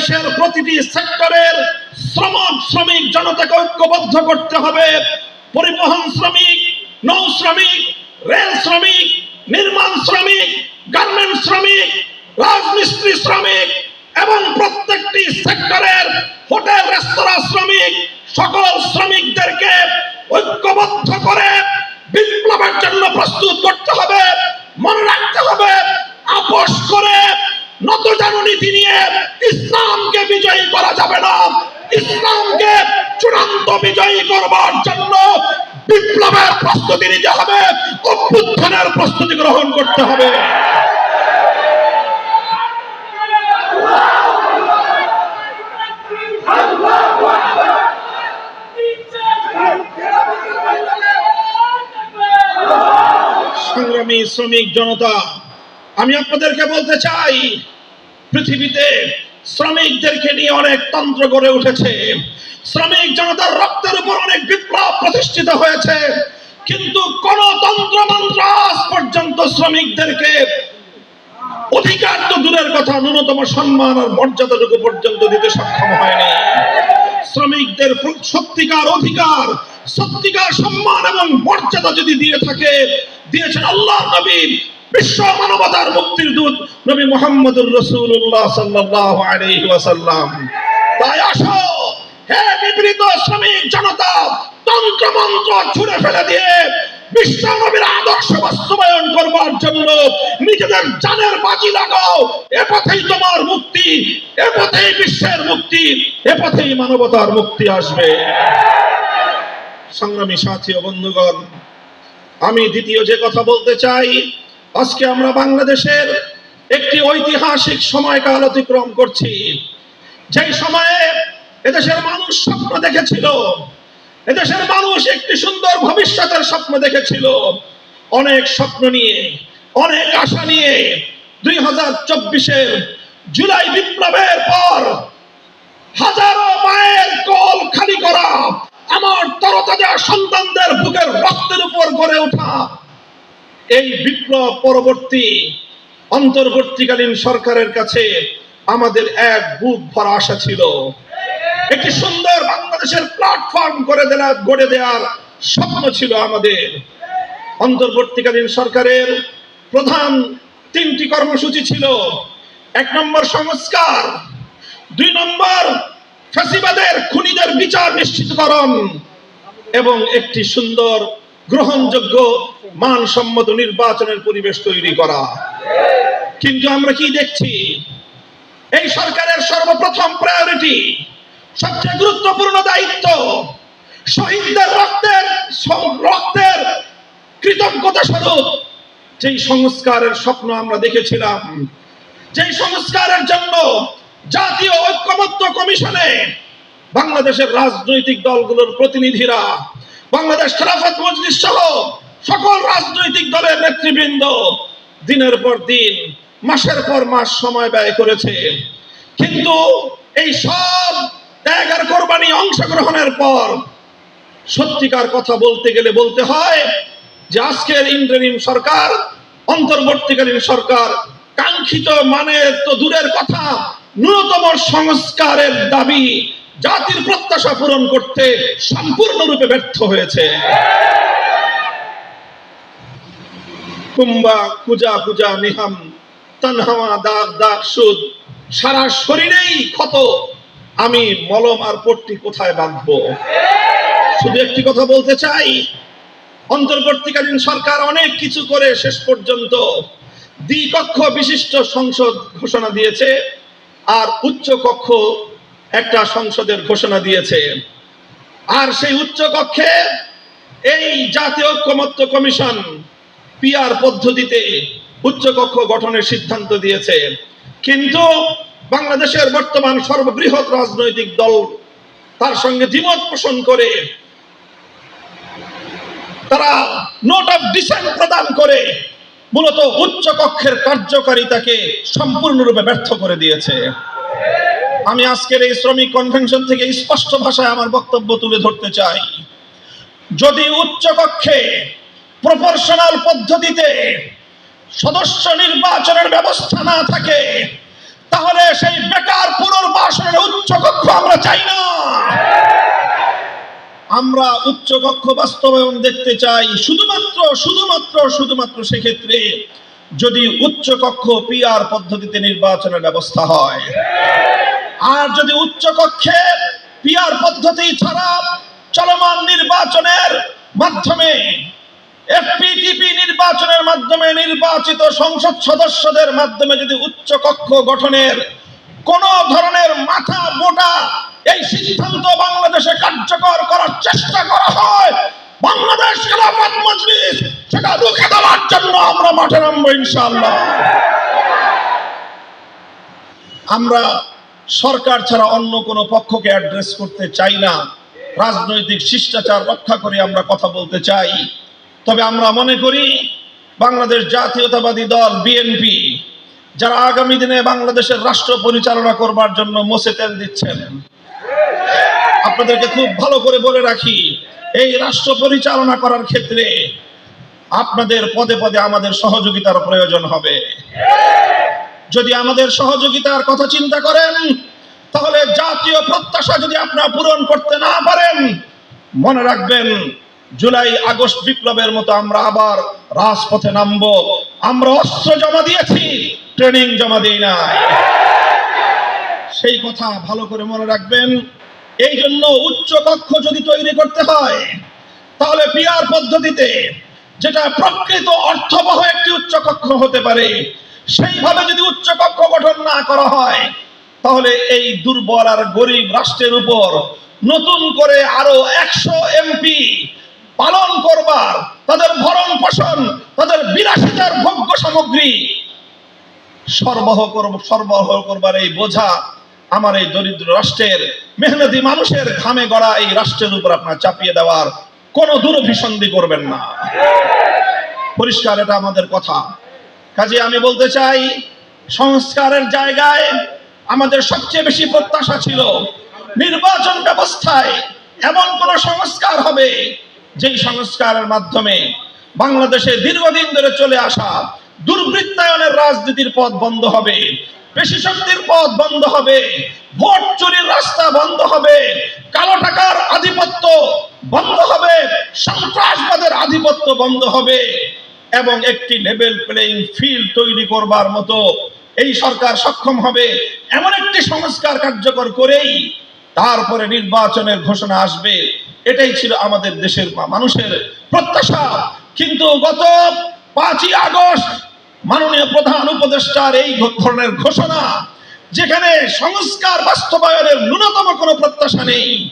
বাংলাদেশের প্রতিটি সেক্টরের শ্রম শ্রমিক জনতাকে ঐক্যবদ্ধ করতে হবে। পরিবহন শ্রমিক, নৌ শ্রমিক, রেল শ্রমিক, নির্মাণ শ্রমিক, গার্মেন্ট শ্রমিক, রাজমিস্ত্রি শ্রমিক এবং প্রত্যেকটি সেক্টরের হোটেল, রেস্তোরাঁ শ্রমিক সকল শ্রমিকদেরকে ঐক্যবদ্ধ করে বিপ্লবের জন্য প্রস্তুত করতে হবে, মনে রাখতে হবে, আপোষ করে নিয়ে ইসলামকে বিজয়ী করা যাবে না। ইসলামকে চূড়ান্ত বিজয়ী করবার জন্য বিপ্লবের প্রস্তুতি নিতে হবে, অভ্যুত্থানের প্রস্তুতি গ্রহণ করতে হবে। সংগ্রামী শ্রমিক জনতা আমি আপনাদেরকে বলতে চাই, পৃথিবীতে শ্রমিকদেরকে নিয়ে অনেক তন্ত্র গড়ে উঠেছে। শ্রমিক জনতার রক্তের উপর অনেক বিপ্লব প্রতিষ্ঠিত হয়েছে। কিন্তু কোন তন্ত্র মন্ত্র আজ পর্যন্ত শ্রমিকদেরকে অধিকার তো দূরের কথা, ন্যূনতম সম্মান আর মর্যাদাটুকু পর্যন্ত দিতে সক্ষম হয়নি। শ্রমিকদের সত্যিকার অধিকার, সত্যিকার সম্মান এবং মর্যাদা যদি দিয়ে থাকে, দিয়েছেন আল্লাহ নবী বিশ্ব মানবতার মুক্তির দূত নবী মোহাম্মদুর রসুল্লাহ সাল্লাহ আলাইহি ওয়াসাল্লাম। তাই আসো, হে বিপরীত শ্রমিক জনতা, তন্ত্র মন্ত্র ছুড়ে ফেলে দিয়ে বিশ্ব নবীর আদর্শ বাস্তবায়ন করবার জন্য নিজেদের জানের বাজি লাগাও। এ পথেই তোমার মুক্তি, এ পথেই বিশ্বের মুক্তি, এ পথেই মানবতার মুক্তি আসবে। সংগ্রামী সাথী বন্ধুগণ, আমি দ্বিতীয় যে কথা বলতে চাই আজকে আমরা বাংলাদেশের একটি ঐতিহাসিক সময়কাল অতিক্রম করছি। যেই সময়ে এদেশের মানুষ স্বপ্ন দেখেছিল, এদেশের মানুষ একটি সুন্দর ভবিষ্যতের স্বপ্ন দেখেছিল। অনেক স্বপ্ন নিয়ে, অনেক আশা নিয়ে দুই হাজার চব্বিশের জুলাই বিপ্লবের পর হাজারো মায়ের কল খালি করা, আমার তরতাজা সন্তানদের বুকের রক্তের উপর গড়ে ওঠা এই বিপ্লব পরবর্তী, অন্তর্বর্তীকালীন সরকারের কাছে আমাদের এক বুক ভরা আশা ছিল। একটি সুন্দর বাংলাদেশের প্ল্যাটফর্ম করে দেওয়া গড়ে দেওয়ার স্বপ্ন ছিল আমাদের। অন্তর্বর্তীকালীন সরকারের প্রধান তিনটি কর্মসূচি ছিল। এক নম্বর সংস্কার, দুই নম্বর ফ্যাসিবাদের খুনিদের বিচার নিশ্চিতকরণ এবং একটি সুন্দর গ্রহণযোগ্য মানসম্মত নির্বাচনের পরিবেশ তৈরি করা। কিন্তু আমরা কি দেখছি? এই সরকারের সর্বপ্রথম প্রায়োরিটি সবচেয়ে গুরুত্বপূর্ণ দায়িত্ব, শহীদদের রক্তের রক্তের কৃতজ্ঞতা স্বরূপ। যেই সংস্কারের স্বপ্ন আমরা দেখেছিলাম, যেই সংস্কারের জন্য জাতীয় ঐক্যমত্য কমিশনে বাংলাদেশের রাজনৈতিক দলগুলোর প্রতিনিধিরা বাংলাদেশ খেলাফত মজলিস সহ সকল রাজনৈতিক দলের নেতৃবৃন্দ দিনের পর দিন, মাসের পর মাস সময় ব্যয় করেছে। কিন্তু এই সব ত্যাগ আর কোরবানি অংশগ্রহণের পর সত্যিকার কথা বলতে গেলে বলতে হয় যে আজকের ইন্দ্রিম সরকার, অন্তর্বর্তীকালীন সরকার কাঙ্ক্ষিত মানের তো দূরের কথা, ন্যূনতম সংস্কারের দাবি জাতির প্রত্যাশা পূরণ করতে সম্পূর্ণরূপে ব্যর্থ হয়েছে। কুম্বা, কুজা কুজা, নিহাম তানহামা দাগ দাগ, সুদ, সারা শরীরেই ক্ষত। আমি মলম আর পট্টি কোথায় বাঁধবো? শুধু একটি কথা বলতে চাই, অন্তর্বর্তীকালীন সরকার অনেক কিছু করে শেষ পর্যন্ত দ্বিকক্ষ বিশিষ্ট সংসদ ঘোষণা দিয়েছে, আর উচ্চ কক্ষ একটা সংসদের ঘোষণা দিয়েছে। আর সেই উচ্চ কক্ষে এই জাতীয় ঐক্যমত্য কমিশন পিআর পদ্ধতিতে উচ্চকক্ষ গঠনের সিদ্ধান্ত দিয়েছে। কিন্তু বাংলাদেশের বর্তমান সর্ববৃহৎ রাজনৈতিক দল তার সঙ্গে দ্বিমত পোষণ করে তারা নোট অফ ডিসেন্ট প্রদান করে মূলত উচ্চ কক্ষের কার্যকারিতাকে সম্পূর্ণরূপে ব্যর্থ করে দিয়েছে। আমি আজকের এই শ্রমিক কনভেনশন থেকে স্পষ্ট ভাষায় আমার বক্তব্য তুলে ধরতে চাই। যদি উচ্চ কক্ষে প্রপোর্শনাল পদ্ধতিতে সদস্য নির্বাচনের ব্যবস্থা না থাকে, তাহলে সেই বেকার পুনর্বাসনের নির্বাচনের উচ্চ কক্ষ আমরা চাই না। আমরা উচ্চ কক্ষ বাস্তবায়ন দেখতে চাই, শুধুমাত্র শুধুমাত্র শুধুমাত্র সেক্ষেত্রে যদি উচ্চ কক্ষ পিআর পদ্ধতিতে নির্বাচনের ব্যবস্থা হয়। আর যদি উচ্চ কক্ষে পিআর পদ্ধতি ছাড়া চলমান নির্বাচনের মাধ্যমে এফপিটিপি নির্বাচনের মাধ্যমে নির্বাচিত সংসদ সদস্যদের মাধ্যমে যদি উচ্চ কক্ষ গঠনের কোন ধরনের মাথা মোটা এই সিদ্ধান্ত বাংলাদেশে কার্যকর করার চেষ্টা করা হয়, বাংলাদেশ খেলাফত মজলিস, সেটা রুখে দেওয়ার জন্য আমরা মাঠে নামবো ইনশাআল্লাহ। আমরা সরকার ছাড়া অন্য কোনো পক্ষকে অ্যাড্রেস করতে চাই না। রাজনৈতিক শিষ্টাচার রক্ষা করে আমরা কথা বলতে চাই। তবে আমরা মনে করি, বাংলাদেশ জাতীয়তাবাদী দল, বিএনপি, যারা আগামী দিনে বাংলাদেশের রাষ্ট্র পরিচালনা করবার জন্য মোসে তেল দিচ্ছেন। আপনাদেরকে খুব ভালো করে বলে রাখি, এই রাষ্ট্র পরিচালনা করার ক্ষেত্রে আপনাদের পদে পদে আমাদের সহযোগিতার প্রয়োজন হবে। যদি আমাদের সহযোগিতার কথা চিন্তা করেন, তাহলে জাতীয় প্রত্যাশা যদি আপনারা পূরণ করতে না পারেন, মনে রাখবেন, জুলাই, আগস্ট বিপ্লবের মতো আমরা আবার রাজপথে নামবো। আমরা অস্ত্র জমা দিয়েছি, ট্রেনিং জমা দিই নাই। সেই কথা ভালো করে মনে রাখবেন। এই জন্য উচ্চ কক্ষ যদি তৈরি করতে হয়, তাহলে পিয়ার পদ্ধতিতে যেটা প্রকৃত অর্থবহ একটি উচ্চ কক্ষ হতে পারে সেইভাবে যদি উচ্চ কক্ষ গঠন না করা হয়, তাহলে এই দুর্বল আর গরিব রাষ্ট্রের উপর নতুন করে আরও একশো এমপি পালন করবার, তাদের ভরণ পোষণ, তাদের বিলাসিতার ভোগ্য সামগ্রী সরবরাহ করব, সরবরাহ করবার এই বোঝা আমার এই দরিদ্র রাষ্ট্রের মেহনতি মানুষের ঘামে গড়া এই রাষ্ট্রের উপর আপনার চাপিয়ে দেওয়ার কোনো দুরভিসন্ধি করবেন না। পরিষ্কার, এটা আমাদের কথা। কাজে আমি বলতে চাই, সংস্কারের জায়গায় আমাদের সবচেয়ে বেশি প্রত্যাশা ছিল নির্বাচন ব্যবস্থায় এমন কোন সংস্কার হবে যেই সংস্কারের মাধ্যমে বাংলাদেশে দীর্ঘদিন ধরে চলে আসা দুর্বৃত্তায়নের রাজনীতির পথ বন্ধ হবে পেশি শক্তির পথ বন্ধ হবে, ভোট চুরির রাস্তা বন্ধ হবে, কালো টাকার আধিপত্য বন্ধ হবে, সন্ত্রাসবাদের আধিপত্য বন্ধ হবে। এবং একটি লেভেল প্লেইং ফিল্ড তৈরি করবার মতো এই সরকার সক্ষম হবে এমন একটি সংস্কার কার্যকর করেই তারপরে নির্বাচনের ঘোষণা আসবে। এটাই ছিল আমাদের দেশের মানুষের প্রত্যাশা। কিন্তু গত পাঁচই আগস্ট মাননীয় প্রধান উপদেষ্টার এই ধরনের ঘোষণা, যেখানে সংস্কার বাস্তবায়নের ন্যূনতম কোনো প্রত্যাশা নেই।